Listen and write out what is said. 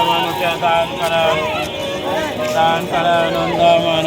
আন্দামানুকে দান করান দান করান আন্দামান আন্দামান